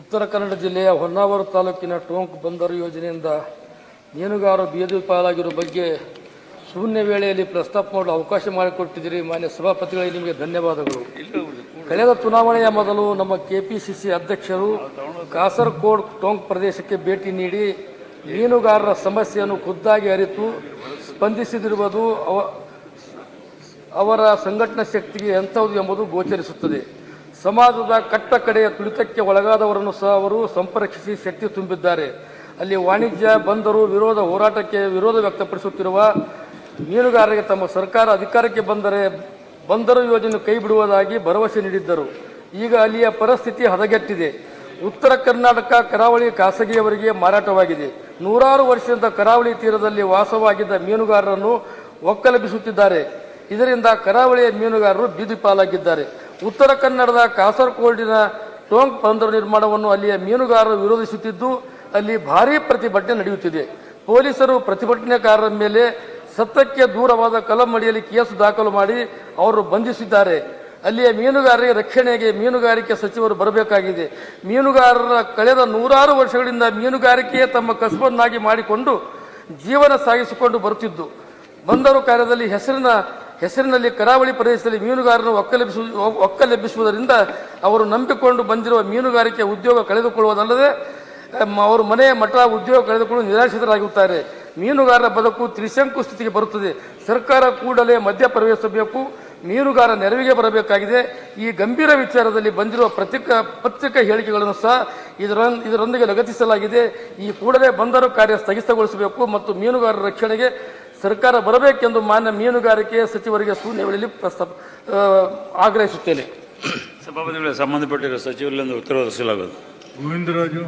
ಉತ್ತರ ಕನ್ನಡ ಜಿಲ್ಲೆಯ ಹೊನ್ನಾವರ ತಾಲೂಕಿನ ಟೋಂಕ್ ಬಂದರು ಯೋಜನೆಯಿಂದ ಮೀನುಗಾರರು ಬೀದಿ ಪಾಲಾಗಿರುವ ಬಗ್ಗೆ ಶೂನ್ಯ ವೇಳೆಯಲ್ಲಿ ಪ್ರಸ್ತಾಪ ಮಾಡಲು ಅವಕಾಶ ಮಾಡಿಕೊಟ್ಟಿದ್ದೀರಿ. ಮಾನ್ಯ ಸಭಾಪತಿಗಳಿಗೆ ನಿಮಗೆ ಧನ್ಯವಾದಗಳು. ಕಳೆದ ಚುನಾವಣೆಯ ಮೊದಲು ನಮ್ಮ ಕೆಪಿಸಿಸಿ ಅಧ್ಯಕ್ಷರು ಕಾಸರಕೋಡ್ ಟೋಂಕ್ ಪ್ರದೇಶಕ್ಕೆ ಭೇಟಿ ನೀಡಿ ಮೀನುಗಾರರ ಸಮಸ್ಯೆಯನ್ನು ಖುದ್ದಾಗಿ ಅರಿತು ಸ್ಪಂದಿಸಿದಿರುವುದು ಅವ ಅವರ ಸಂಘಟನಾ ಶಕ್ತಿಗೆ ಎಂಥದ್ದು ಎಂಬುದು ಗೋಚರಿಸುತ್ತದೆ. ಸಮಾಜದ ಕಟ್ಟ ಕಡೆಯ ತುಳಿತಕ್ಕೆ ಒಳಗಾದವರನ್ನು ಸಹ ಅವರು ಸಂಪರ್ಕಿಸಿ ಶಕ್ತಿ ತುಂಬಿದ್ದಾರೆ. ಅಲ್ಲಿ ವಾಣಿಜ್ಯ, ಬಂದರು, ವಿರೋಧ ಹೋರಾಟಕ್ಕೆ ವಿರೋಧ ವ್ಯಕ್ತಪಡಿಸುತ್ತಿರುವ ಮೀನುಗಾರರಿಗೆ ತಮ್ಮ ಸರ್ಕಾರ ಅಧಿಕಾರಕ್ಕೆ ಬಂದರೆ ಬಂದರು ಯೋಜನೆ ಕೈ ಬಿಡುವುದಾಗಿ ಭರವಸೆ ನೀಡಿದ್ದರು. ಈಗ ಅಲ್ಲಿಯ ಪರಿಸ್ಥಿತಿ ಹದಗೆಟ್ಟಿದೆ. ಉತ್ತರ ಕರ್ನಾಟಕ ಕರಾವಳಿ ಖಾಸಗಿಯವರಿಗೆ ಮಾರಾಟವಾಗಿದೆ. ನೂರಾರು ವರ್ಷದಿಂದ ಕರಾವಳಿ ತೀರದಲ್ಲಿ ವಾಸವಾಗಿದ್ದ ಮೀನುಗಾರರನ್ನು ಒಕ್ಕಲೆಬ್ಬಿಸುತ್ತಿದ್ದಾರೆ. ಇದರಿಂದ ಕರಾವಳಿಯ ಮೀನುಗಾರರು ಬೀದಿ ಪಾಲಾಗಿದ್ದಾರೆ. ಉತ್ತರ ಕನ್ನಡದ ಕಾಸರಗೋಡಿನ ಟೋಂಕ್ ಬಂದರು ನಿರ್ಮಾಣವನ್ನು ಅಲ್ಲಿಯ ಮೀನುಗಾರರು ವಿರೋಧಿಸುತ್ತಿದ್ದು, ಅಲ್ಲಿ ಭಾರೀ ಪ್ರತಿಭಟನೆ ನಡೆಯುತ್ತಿದೆ. ಪೊಲೀಸರು ಪ್ರತಿಭಟನೆಕಾರರ ಮೇಲೆ ಸತ್ತಕ್ಕೆ ದೂರವಾದ ಕಲಂ ಅಡಿಯಲ್ಲಿ ಕೇಸು ದಾಖಲು ಮಾಡಿ ಅವರು ಬಂಧಿಸಿದ್ದಾರೆ. ಅಲ್ಲಿಯ ಮೀನುಗಾರರಿಗೆ ರಕ್ಷಣೆಗೆ ಮೀನುಗಾರಿಕೆ ಸಚಿವರು ಬರಬೇಕಾಗಿದೆ. ಮೀನುಗಾರರ ಕಳೆದ ನೂರಾರು ವರ್ಷಗಳಿಂದ ಮೀನುಗಾರಿಕೆಯೇ ತಮ್ಮ ಕಸಬನ್ನಾಗಿ ಮಾಡಿಕೊಂಡು ಜೀವನ ಸಾಗಿಸಿಕೊಂಡು ಬರುತ್ತಿದ್ದು. ಬಂದರು ಕಾರ್ಯದಲ್ಲಿ ಹೆಸರಿನ ಹೆಸರಿನಲ್ಲಿ ಕರಾವಳಿ ಪ್ರದೇಶದಲ್ಲಿ ಮೀನುಗಾರರನ್ನು ಒಕ್ಕಲೆಬ್ಬಿಸು ಒಕ್ಕಲೆಬ್ಬಿಸುವುದರಿಂದ ಅವರು ನಂಬಿಕೊಂಡು ಬಂದಿರುವ ಮೀನುಗಾರಿಕೆ ಉದ್ಯೋಗ ಕಳೆದುಕೊಳ್ಳುವುದಲ್ಲದೆ ಅವರು ಮನೆಯ ಮಠ ಉದ್ಯೋಗ ಕಳೆದುಕೊಂಡು ನಿರಾಶಿತರಾಗುತ್ತಾರೆ ಮೀನುಗಾರರ ಬದುಕು ತ್ರಿಶಂಕು ಸ್ಥಿತಿಗೆ ಬರುತ್ತದೆ. ಸರ್ಕಾರ ಕೂಡಲೇ ಮಧ್ಯ ಪ್ರವೇಶಿಸಬೇಕು ಮೀನುಗಾರ ನೆರವಿಗೆ ಬರಬೇಕಾಗಿದೆ. ಈ ಗಂಭೀರ ವಿಚಾರದಲ್ಲಿ ಬಂದಿರುವ ಪತ್ರಿಕಾ ಪತ್ರಿಕಾ ಹೇಳಿಕೆಗಳನ್ನು ಸಹ ಇದರ ಇದರೊಂದಿಗೆ ಲಗತ್ತಿಸಲಾಗಿದೆ. ಈ ಕೂಡಲೇ ಬಂದರು ಕಾರ್ಯ ಸ್ಥಗಿತಗೊಳಿಸಬೇಕು ಮತ್ತು ಮೀನುಗಾರರ ರಕ್ಷಣೆಗೆ ಸರ್ಕಾರ ಬರಬೇಕೆಂದು ಮಾನ್ಯ ಮೀನುಗಾರಿಕೆ ಸಚಿವರಿಗೆ ಶೂನ್ಯ ವೇಳೆಯಲ್ಲಿ ಪ್ರಸ್ತಾಪ ಆಗ್ರಹಿಸುತ್ತೇನೆ. ಸಭಾಪತಿಗಳಿಗೆ ಸಂಬಂಧಪಟ್ಟಿರುವ ಸಚಿವರಿಂದ ಉತ್ತರ ಒದಗಿಸಲಾಗುವುದು. ಗೋವಿಂದರಾಜು.